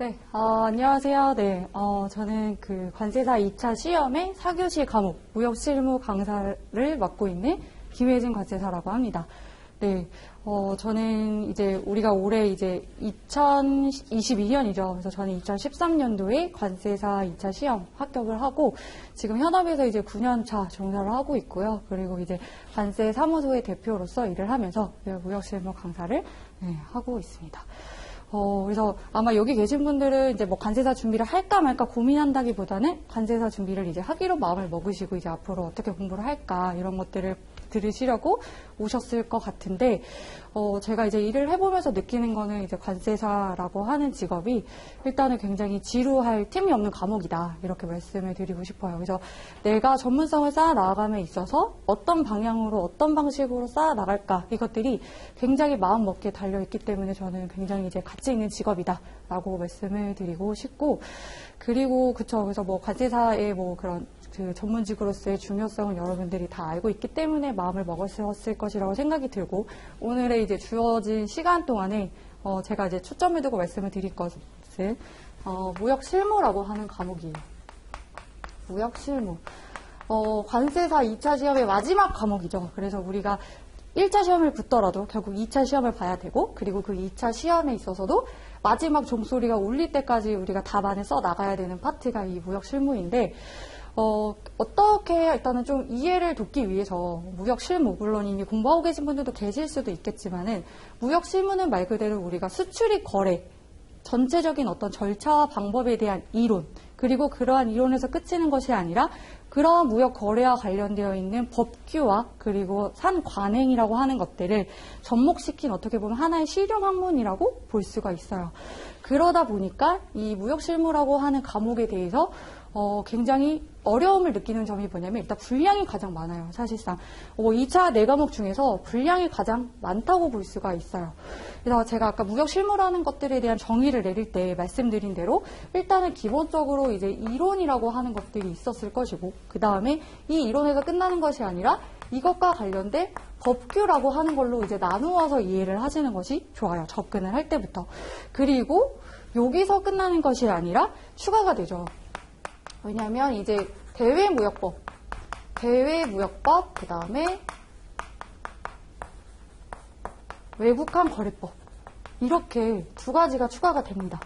네, 어, 안녕하세요. 네, 어, 저는 그 관세사 2차 시험의 4교시 과목 무역 실무 강사를 맡고 있는 김혜진 관세사라고 합니다. 네, 어, 저는 이제 우리가 올해 이제 2022년이죠. 그래서 저는 2013년도에 관세사 2차 시험 합격을 하고 지금 현업에서 이제 9년 차 종사를 하고 있고요. 그리고 이제 관세 사무소의 대표로서 일을 하면서 무역 실무 강사를 네, 하고 있습니다. 어, 그래서 아마 여기 계신 분들은 이제 뭐 관세사 준비를 할까 말까 고민한다기보다는 관세사 준비를 이제 하기로 마음을 먹으시고 이제 앞으로 어떻게 공부를 할까 이런 것들을 들으시려고 오셨을 것 같은데 어, 제가 이제 일을 해보면서 느끼는 거는 이제 관세사라고 하는 직업이 일단은 굉장히 지루할 틈이 없는 과목이다. 이렇게 말씀을 드리고 싶어요. 그래서 내가 전문성을 쌓아 나아감에 있어서 어떤 방향으로 어떤 방식으로 쌓아 나갈까? 이것들이 굉장히 마음 먹기에 달려 있기 때문에 저는 굉장히 이제 가치 있는 직업이다라고 말씀을 드리고 싶고 그리고 그쵸. 그래서 뭐 관세사의 뭐 그런 그 전문직으로서의 중요성을 여러분들이 다 알고 있기 때문에 마음을 먹었을 것이라고 생각이 들고 오늘의 이제 주어진 시간 동안에 어 제가 이제 초점을 두고 말씀을 드릴 것은 어 무역 실무라고 하는 과목이에요. 무역 실무. 어 관세사 2차 시험의 마지막 과목이죠. 그래서 우리가 1차 시험을 붙더라도 결국 2차 시험을 봐야 되고 그리고 그 2차 시험에 있어서도 마지막 종소리가 울릴 때까지 우리가 답안을 써 나가야 되는 파트가 이 무역 실무인데 어, 어떻게 일단은 좀 이해를 돕기 위해서 무역 실무, 물론 이미 공부하고 계신 분들도 계실 수도 있겠지만은 무역 실무는 말 그대로 우리가 수출입 거래, 전체적인 어떤 절차와 방법에 대한 이론, 그리고 그러한 이론에서 끝이는 것이 아니라 그러한 무역 거래와 관련되어 있는 법규와 그리고 산 관행이라고 하는 것들을 접목시킨 어떻게 보면 하나의 실용 학문이라고 볼 수가 있어요. 그러다 보니까 이 무역 실무라고 하는 과목에 대해서 어, 굉장히 어려움을 느끼는 점이 뭐냐면 일단 분량이 가장 많아요. 사실상 어, 2차 네 과목 중에서 분량이 가장 많다고 볼 수가 있어요. 그래서 제가 아까 무역 실무라는 것들에 대한 정의를 내릴 때 말씀드린 대로 일단은 기본적으로 이제 이론이라고 하는 것들이 있었을 것이고 그 다음에 이 이론에서 끝나는 것이 아니라 이것과 관련된 법규라고 하는 걸로 이제 나누어서 이해를 하시는 것이 좋아요. 접근을 할 때부터. 그리고 여기서 끝나는 것이 아니라 추가가 되죠. 왜냐하면 이제 대외무역법, 대외무역법, 그 다음에 외국한 거래법 이렇게 두 가지가 추가가 됩니다.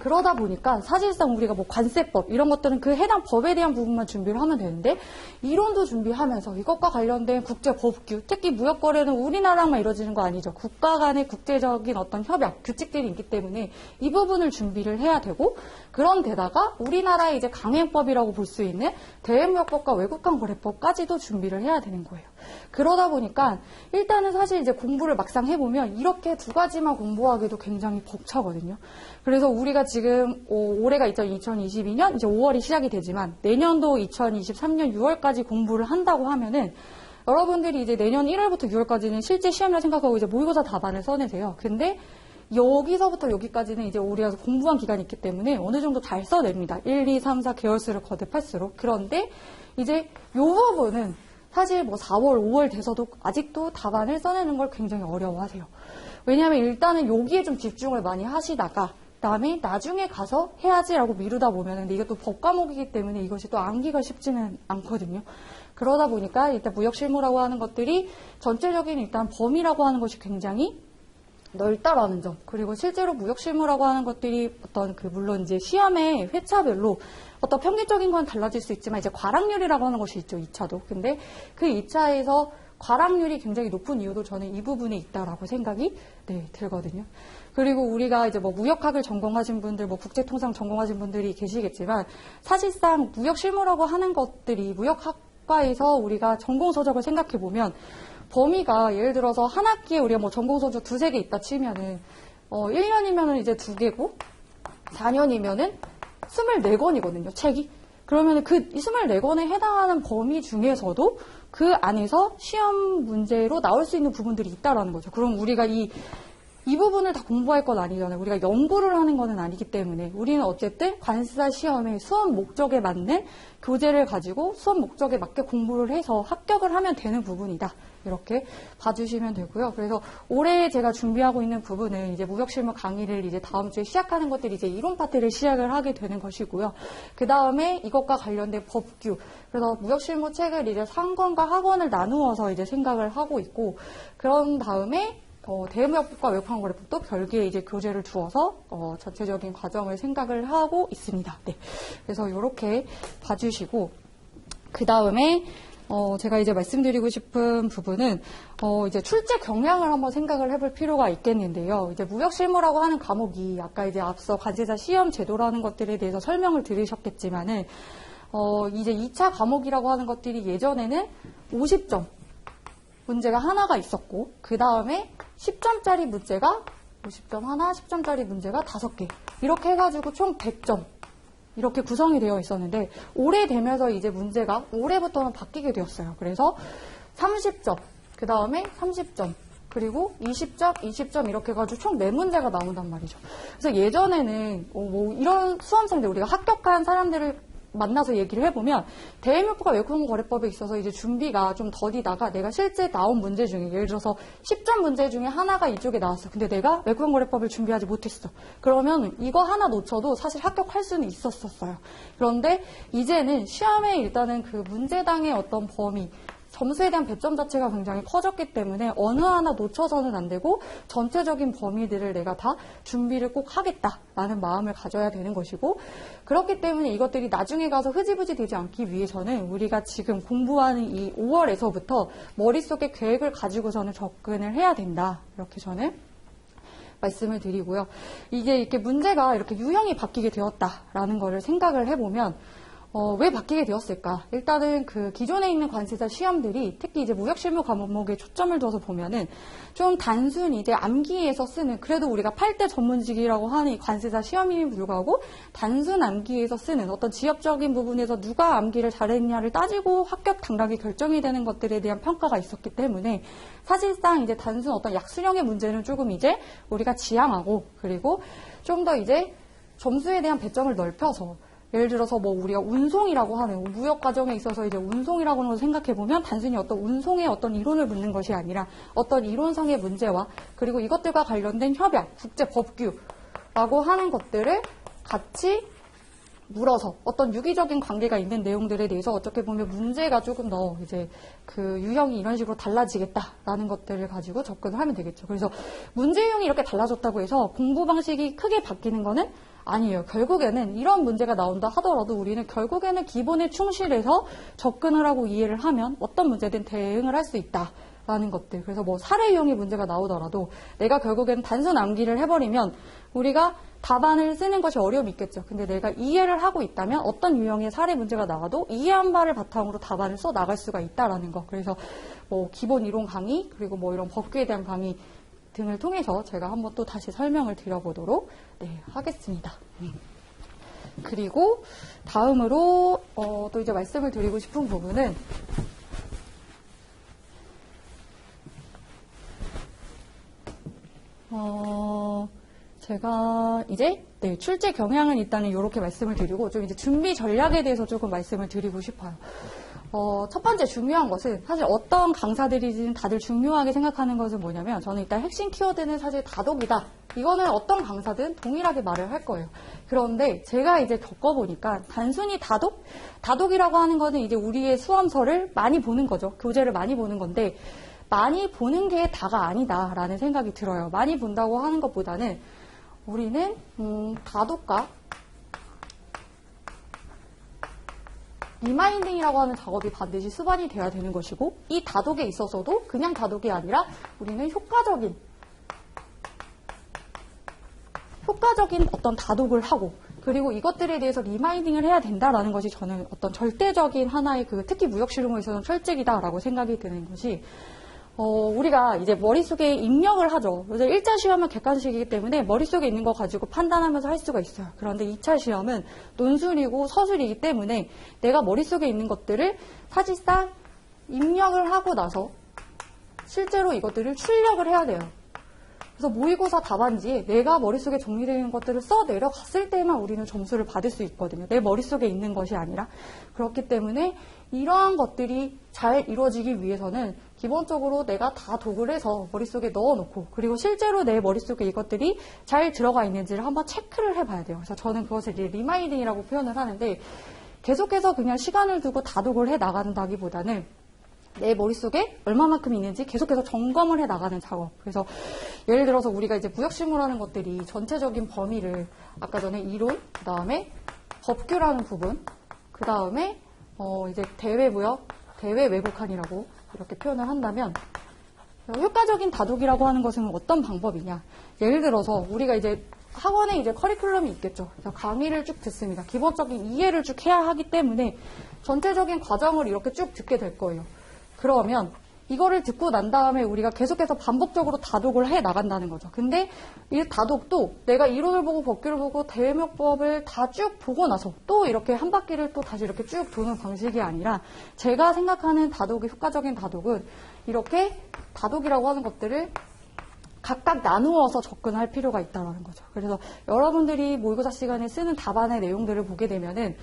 그러다 보니까 사실상 우리가 뭐 관세법 이런 것들은 그 해당 법에 대한 부분만 준비를 하면 되는데 이론도 준비하면서 이것과 관련된 국제 법규 특히 무역 거래는 우리나라만 이루어지는 거 아니죠. 국가 간의 국제적인 어떤 협약 규칙들이 있기 때문에 이 부분을 준비를 해야 되고 그런 데다가 우리나라의 이제 강행법이라고 볼 수 있는 대외무역법과 외국간 거래법까지도 준비를 해야 되는 거예요. 그러다 보니까 일단은 사실 이제 공부를 막상 해보면 이렇게 두 가지만 공부하기도 굉장히 벅차거든요. 그래서 우리가 지금 올해가 2022년 이제 5월이 시작이 되지만 내년도 2023년 6월까지 공부를 한다고 하면은 여러분들이 이제 내년 1월부터 6월까지는 실제 시험을 생각하고 이제 모의고사 답안을 써내세요. 근데 여기서부터 여기까지는 이제 우리가 공부한 기간이 있기 때문에 어느 정도 잘 써냅니다. 1, 2, 3, 4 개월수를 거듭할수록. 그런데 이제 요 부분은 사실 뭐 4월, 5월 돼서도 아직도 답안을 써내는 걸 굉장히 어려워하세요. 왜냐하면 일단은 여기에 좀 집중을 많이 하시다가 그다음에 나중에 가서 해야지라고 미루다 보면 근데 이게 또 법 과목이기 때문에 이것이 또 암기가 쉽지는 않거든요. 그러다 보니까 일단 무역 실무라고 하는 것들이 전체적인 일단 범위라고 하는 것이 굉장히 넓다라는 점 그리고 실제로 무역 실무라고 하는 것들이 어떤 그 물론 이제 시험의 회차별로 어떤 평균적인 건 달라질 수 있지만 이제 과락률이라고 하는 것이 있죠 2차도 근데 그 2차에서 과락률이 굉장히 높은 이유도 저는 이 부분에 있다라고 생각이 네, 들거든요. 그리고 우리가 이제 뭐 무역학을 전공하신 분들, 뭐 국제통상 전공하신 분들이 계시겠지만 사실상 무역 실무라고 하는 것들이 무역학과에서 우리가 전공 서적을 생각해 보면 범위가 예를 들어서 한 학기에 우리가 뭐 전공 서적 두세 개 있다 치면은 어 1년이면은 이제 두 개고 4년이면은 24권이거든요, 책이. 그러면 그 24권에 해당하는 범위 중에서도 그 안에서 시험 문제로 나올 수 있는 부분들이 있다라는 거죠. 그럼 우리가 이, 이 부분을 다 공부할 건 아니잖아요. 우리가 연구를 하는 거는 아니기 때문에 우리는 어쨌든 관세사 시험의 수험 목적에 맞는 교재를 가지고 수험 목적에 맞게 공부를 해서 합격을 하면 되는 부분이다. 이렇게 봐주시면 되고요. 그래서 올해 제가 준비하고 있는 부분은 이제 무역실무 강의를 이제 다음 주에 시작하는 것들이 이제 이론 파트를 시작을 하게 되는 것이고요. 그 다음에 이것과 관련된 법규. 그래서 무역실무 책을 이제 상권과 학원을 나누어서 이제 생각을 하고 있고, 그런 다음에 어, 대무역법과 외국항거래법도 별개의 이제 교재를 두어서 어, 전체적인 과정을 생각을 하고 있습니다. 네. 그래서 이렇게 봐주시고 그 다음에 어, 제가 이제 말씀드리고 싶은 부분은 어, 이제 출제 경향을 한번 생각을 해볼 필요가 있겠는데요. 이제 무역 실무라고 하는 과목이 아까 이제 앞서 관세사 시험 제도라는 것들에 대해서 설명을 들으셨겠지만은 어, 이제 2차 과목이라고 하는 것들이 예전에는 50점 문제가 하나가 있었고 그 다음에 10점짜리 문제가 50점 하나, 10점짜리 문제가 5개 이렇게 해가지고 총 100점 이렇게 구성이 되어 있었는데 올해 되면서 이제 문제가 올해부터는 바뀌게 되었어요. 그래서 30점, 그 다음에 30점, 그리고 20점, 20점 이렇게 해가지고 총 4문제가 나온단 말이죠. 그래서 예전에는 어, 뭐 이런 수험생들 우리가 합격한 사람들을 만나서 얘기를 해보면 대외무역과 외국거래법에 있어서 이제 준비가 좀 더디다가 내가 실제 나온 문제 중에 예를 들어서 10점 문제 중에 하나가 이쪽에 나왔어. 근데 내가 외국거래법을 준비하지 못했어. 그러면 이거 하나 놓쳐도 사실 합격할 수는 있었었어요. 그런데 이제는 시험에 일단은 그 문제당의 어떤 범위 점수에 대한 배점 자체가 굉장히 커졌기 때문에 어느 하나 놓쳐서는 안 되고 전체적인 범위들을 내가 다 준비를 꼭 하겠다라는 마음을 가져야 되는 것이고 그렇기 때문에 이것들이 나중에 가서 흐지부지 되지 않기 위해서는 우리가 지금 공부하는 이 5월에서부터 머릿속에 계획을 가지고서는 접근을 해야 된다. 이렇게 저는 말씀을 드리고요. 이게 이렇게 문제가 이렇게 유형이 바뀌게 되었다라는 거를 생각을 해보면 어, 왜 바뀌게 되었을까? 일단은 그 기존에 있는 관세사 시험들이 특히 이제 무역 실무 과목에 초점을 둬서 보면은 좀 단순히 이제 암기에서 쓰는 그래도 우리가 8대 전문직이라고 하는 이 관세사 시험임에 불구하고 단순 암기에서 쓰는 어떤 지역적인 부분에서 누가 암기를 잘했냐를 따지고 합격 당락이 결정이 되는 것들에 대한 평가가 있었기 때문에 사실상 이제 단순 어떤 약수령의 문제는 조금 이제 우리가 지향하고 그리고 좀 더 이제 점수에 대한 배점을 넓혀서 예를 들어서 뭐 우리가 운송이라고 하는 무역 과정에 있어서 이제 운송이라고 하는 걸 생각해 보면 단순히 어떤 운송의 어떤 이론을 묻는 것이 아니라 어떤 이론상의 문제와 그리고 이것들과 관련된 협약, 국제 법규라고 하는 것들을 같이 물어서 어떤 유기적인 관계가 있는 내용들에 대해서 어떻게 보면 문제가 조금 더 이제 그 유형이 이런 식으로 달라지겠다라는 것들을 가지고 접근을 하면 되겠죠. 그래서 문제 유형이 이렇게 달라졌다고 해서 공부 방식이 크게 바뀌는 거는 아니에요. 결국에는 이런 문제가 나온다 하더라도 우리는 결국에는 기본에 충실해서 접근을 하고 이해를 하면 어떤 문제든 대응을 할 수 있다. 라는 것들. 그래서 뭐 사례 유형의 문제가 나오더라도 내가 결국에는 단순 암기를 해버리면 우리가 답안을 쓰는 것이 어려움이 있겠죠. 근데 내가 이해를 하고 있다면 어떤 유형의 사례 문제가 나와도 이해한 바를 바탕으로 답안을 써 나갈 수가 있다라는 거. 그래서 뭐 기본 이론 강의 그리고 뭐 이런 법규에 대한 강의 등을 통해서 제가 한번 또 다시 설명을 드려보도록 네, 하겠습니다. 그리고 다음으로 어, 또 이제 말씀을 드리고 싶은 부분은 어, 제가 이제 네, 출제 경향은 일단은 이렇게 말씀을 드리고 좀 이제 준비 전략에 대해서 조금 말씀을 드리고 싶어요. 어, 첫 번째 중요한 것은 사실 어떤 강사들이든 다들 중요하게 생각하는 것은 뭐냐면 저는 일단 핵심 키워드는 사실 다독이다. 이거는 어떤 강사든 동일하게 말을 할 거예요. 그런데 제가 이제 겪어보니까 단순히 다독? 다독이라고 하는 거는 이제 우리의 수험서를 많이 보는 거죠. 교재를 많이 보는 건데 많이 보는 게 다가 아니다라는 생각이 들어요. 많이 본다고 하는 것보다는 우리는 음, 다독과 리마인딩이라고 하는 작업이 반드시 수반이 돼야 되는 것이고 이 다독에 있어서도 그냥 다독이 아니라 우리는 효과적인 효과적인 어떤 다독을 하고 그리고 이것들에 대해서 리마인딩을 해야 된다라는 것이 저는 어떤 절대적인 하나의 그 특히 무역 실용에 있어서는 철칙이다라고 생각이 드는 것이 어, 우리가 이제 머릿속에 입력을 하죠. 그래서 1차 시험은 객관식이기 때문에 머릿속에 있는 거 가지고 판단하면서 할 수가 있어요. 그런데 2차 시험은 논술이고 서술이기 때문에 내가 머릿속에 있는 것들을 사실상 입력을 하고 나서 실제로 이것들을 출력을 해야 돼요. 그래서 모의고사 답안지에 내가 머릿속에 정리되는 것들을 써 내려갔을 때만 우리는 점수를 받을 수 있거든요. 내 머릿속에 있는 것이 아니라. 그렇기 때문에 이러한 것들이 잘 이루어지기 위해서는 기본적으로 내가 다 도구를 해서 머릿속에 넣어놓고 그리고 실제로 내 머릿속에 이것들이 잘 들어가 있는지를 한번 체크를 해봐야 돼요. 그래서 저는 그것을 리마인딩이라고 표현을 하는데 계속해서 그냥 시간을 두고 다독을 해 나간다기보다는 내 머릿속에 얼마만큼 있는지 계속해서 점검을 해 나가는 작업. 그래서 예를 들어서 우리가 이제 무역실무라는 것들이 전체적인 범위를 아까 전에 이론, 그 다음에 법규라는 부분, 그 다음에 어 이제 대외 무역, 대외 외국한이라고 이렇게 표현을 한다면 효과적인 다독이라고 하는 것은 어떤 방법이냐? 예를 들어서 우리가 이제 학원에 이제 커리큘럼이 있겠죠. 그래서 강의를 쭉 듣습니다. 기본적인 이해를 쭉 해야 하기 때문에 전체적인 과정을 이렇게 쭉 듣게 될 거예요. 그러면 이거를 듣고 난 다음에 우리가 계속해서 반복적으로 다독을 해 나간다는 거죠. 근데 이 다독도 내가 이론을 보고 법규를 보고 대외명법을 다 쭉 보고 나서 또 이렇게 한 바퀴를 또 다시 이렇게 쭉 도는 방식이 아니라 제가 생각하는 다독의 효과적인 다독은 이렇게 다독이라고 하는 것들을 각각 나누어서 접근할 필요가 있다는 거죠. 그래서 여러분들이 모의고사 시간에 쓰는 답안의 내용들을 보게 되면은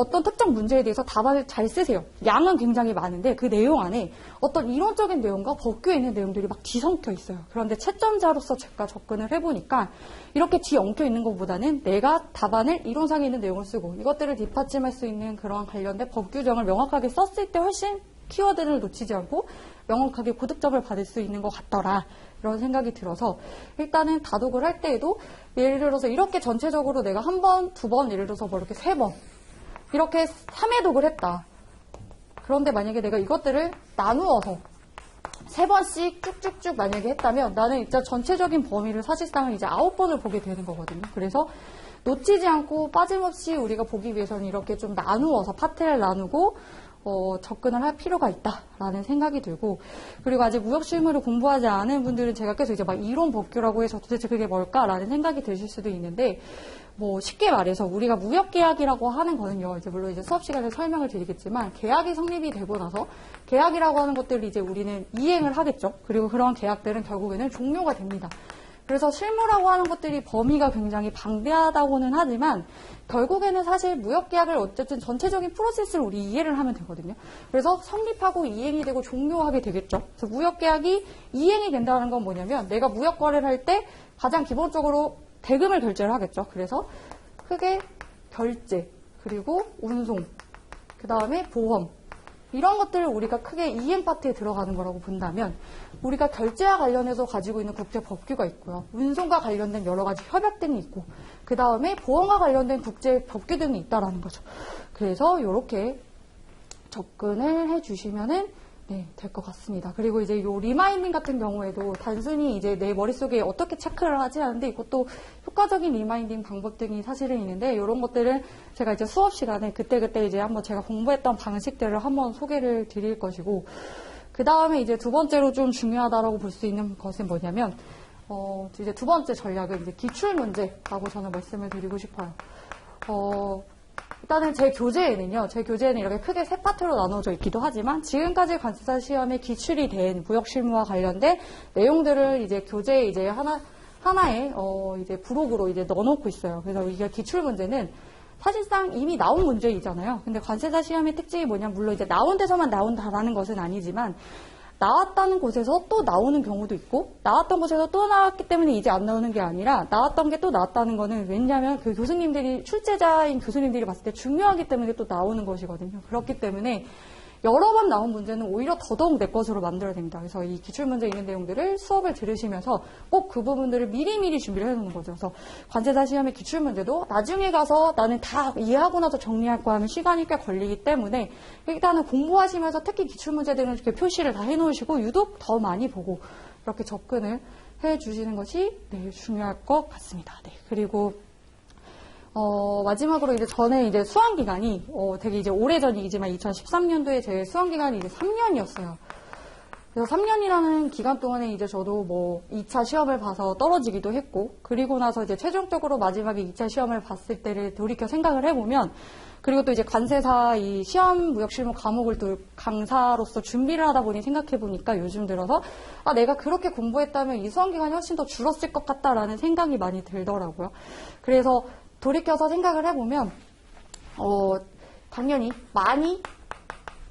어떤 특정 문제에 대해서 답안을 잘 쓰세요. 양은 굉장히 많은데 그 내용 안에 어떤 이론적인 내용과 법규에 있는 내용들이 막 뒤섞여 있어요. 그런데 채점자로서 제가 접근을 해보니까 이렇게 뒤엉켜 있는 것보다는 내가 답안을 이론상에 있는 내용을 쓰고 이것들을 뒷받침할 수 있는 그런 관련된 법 규정을 명확하게 썼을 때 훨씬 키워드를 놓치지 않고 명확하게 고득점을 받을 수 있는 것 같더라. 이런 생각이 들어서 일단은 다독을 할 때에도 예를 들어서 이렇게 전체적으로 내가 한 번, 두 번, 예를 들어서 뭐 이렇게 세 번, 이렇게 3회독을 했다. 그런데 만약에 내가 이것들을 나누어서 세 번씩 쭉쭉쭉 만약에 했다면 나는 진짜 전체적인 범위를 사실상은 이제 아홉 번을 보게 되는 거거든요. 그래서 놓치지 않고 빠짐없이 우리가 보기 위해서는 이렇게 좀 나누어서 파트를 나누고 어, 접근을 할 필요가 있다라는 생각이 들고 그리고 아직 무역 실무를 공부하지 않은 분들은 제가 계속 이제 막 이론 법규라고 해서 도대체 그게 뭘까라는 생각이 드실 수도 있는데 뭐 쉽게 말해서 우리가 무역 계약이라고 하는 거는요. 이제 물론 이제 수업 시간에 설명을 드리겠지만 계약이 성립이 되고 나서 계약이라고 하는 것들을 이제 우리는 이행을 하겠죠. 그리고 그런 계약들은 결국에는 종료가 됩니다. 그래서 실무라고 하는 것들이 범위가 굉장히 방대하다고는 하지만 결국에는 사실 무역계약을 어쨌든 전체적인 프로세스를 우리 이해를 하면 되거든요. 그래서 성립하고 이행이 되고 종료하게 되겠죠. 그래서 무역계약이 이행이 된다는 건 뭐냐면 내가 무역거래를 할 때 가장 기본적으로 대금을 결제를 하겠죠. 그래서 크게 결제, 그리고 운송, 그 다음에 보험, 이런 것들을 우리가 크게 이행 파트에 들어가는 거라고 본다면 우리가 결제와 관련해서 가지고 있는 국제 법규가 있고요. 운송과 관련된 여러 가지 협약 등이 있고 그 다음에 보험과 관련된 국제 법규 등이 있다라는 거죠. 그래서 이렇게 접근을 해주시면은 네, 될 것 같습니다. 그리고 이제 요 리마인딩 같은 경우에도 단순히 이제 내 머릿속에 어떻게 체크를 하지 않는데 이것도 효과적인 리마인딩 방법 등이 사실은 있는데 이런 것들은 제가 이제 수업 시간에 그때그때 이제 한번 제가 공부했던 방식들을 한번 소개를 드릴 것이고 그 다음에 이제 두 번째로 좀 중요하다라고 볼 수 있는 것은 뭐냐면 어, 이제 두 번째 전략은 이제 기출 문제라고 저는 말씀을 드리고 싶어요. 어, 일단은 제 교재에는요, 제 교재에는 이렇게 크게 세 파트로 나눠져 있기도 하지만 지금까지 관세사 시험에 기출이 된 무역 실무와 관련된 내용들을 이제 교재에 이제 하나 하나의 어 이제 부록으로 이제 넣어놓고 있어요. 그래서 이게 기출 문제는 사실상 이미 나온 문제이잖아요. 근데 관세사 시험의 특징이 뭐냐, 물론 이제 나온 데서만 나온다라는 것은 아니지만 나왔다는 곳에서 또 나오는 경우도 있고 나왔던 곳에서 또 나왔기 때문에 이제 안 나오는 게 아니라 나왔던 게 또 나왔다는 거는 왜냐하면 그 교수님들이 출제자인 교수님들이 봤을 때 중요하기 때문에 또 나오는 것이거든요. 그렇기 때문에 여러 번 나온 문제는 오히려 더더욱 내 것으로 만들어야 됩니다. 그래서 이 기출문제 있는 내용들을 수업을 들으시면서 꼭 그 부분들을 미리미리 준비를 해놓는 거죠. 그래서 관세사 시험의 기출문제도 나중에 가서 나는 다 이해하고 나서 정리할 거 하면 시간이 꽤 걸리기 때문에 일단은 공부하시면서 특히 기출문제들은 이렇게 표시를 다 해놓으시고 유독 더 많이 보고 이렇게 접근을 해주시는 것이 네, 중요할 것 같습니다. 네, 그리고 어, 마지막으로 이제 전에 이제 수험 기간이, 어, 되게 이제 오래 전이지만 2013년도에 제 수험 기간이 이제 3년이었어요. 그래서 3년이라는 기간 동안에 이제 저도 뭐 2차 시험을 봐서 떨어지기도 했고, 그리고 나서 이제 최종적으로 마지막에 2차 시험을 봤을 때를 돌이켜 생각을 해보면, 그리고 또 이제 관세사 이 시험 무역 실무 과목을 또 강사로서 준비를 하다 보니 생각해 보니까 요즘 들어서 아 내가 그렇게 공부했다면 이 수험 기간이 훨씬 더 줄었을 것 같다라는 생각이 많이 들더라고요. 그래서 돌이켜서 생각을 해보면 어 당연히 많이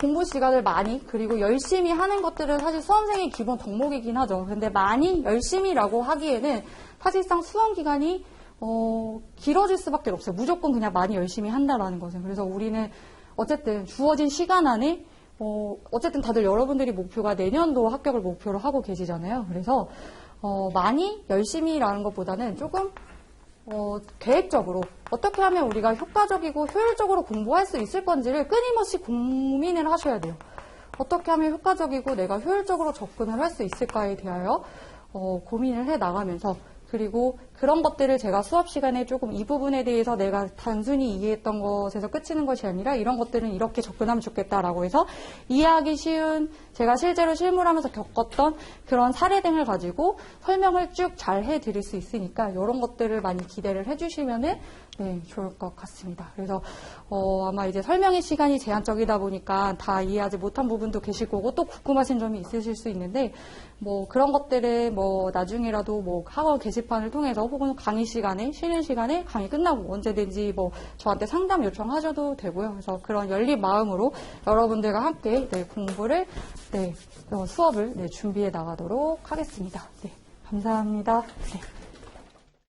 공부 시간을 많이 그리고 열심히 하는 것들은 사실 수험생의 기본 덕목이긴 하죠. 근데 많이 열심히라고 하기에는 사실상 수험 기간이 어, 길어질 수밖에 없어요. 무조건 그냥 많이 열심히 한다라는 것은. 그래서 우리는 어쨌든 주어진 시간 안에 어, 어쨌든 다들 여러분들이 목표가 내년도 합격을 목표로 하고 계시잖아요. 그래서 어, 많이 열심히라는 것보다는 조금 어, 계획적으로 어떻게 하면 우리가 효과적이고 효율적으로 공부할 수 있을 건지를 끊임없이 고민을 하셔야 돼요. 어떻게 하면 효과적이고 내가 효율적으로 접근을 할 수 있을까에 대하여 어, 고민을 해 나가면서 그리고 그런 것들을 제가 수업 시간에 조금 이 부분에 대해서 내가 단순히 이해했던 것에서 끝이는 것이 아니라 이런 것들은 이렇게 접근하면 좋겠다라고 해서 이해하기 쉬운 제가 실제로 실무하면서 겪었던 그런 사례 등을 가지고 설명을 쭉 잘 해드릴 수 있으니까 이런 것들을 많이 기대를 해주시면은 네, 좋을 것 같습니다. 그래서 어, 아마 이제 설명의 시간이 제한적이다 보니까 다 이해하지 못한 부분도 계실 거고 또 궁금하신 점이 있으실 수 있는데 뭐 그런 것들을 뭐 나중에라도 뭐 학원 게시판을 통해서 혹은 강의 시간에 쉬는 시간에 강의 끝나고 언제든지 뭐 저한테 상담 요청하셔도 되고요. 그래서 그런 열린 마음으로 여러분들과 함께 네, 공부를 네, 어, 수업을 네, 준비해 나가도록 하겠습니다. 네, 감사합니다. 네.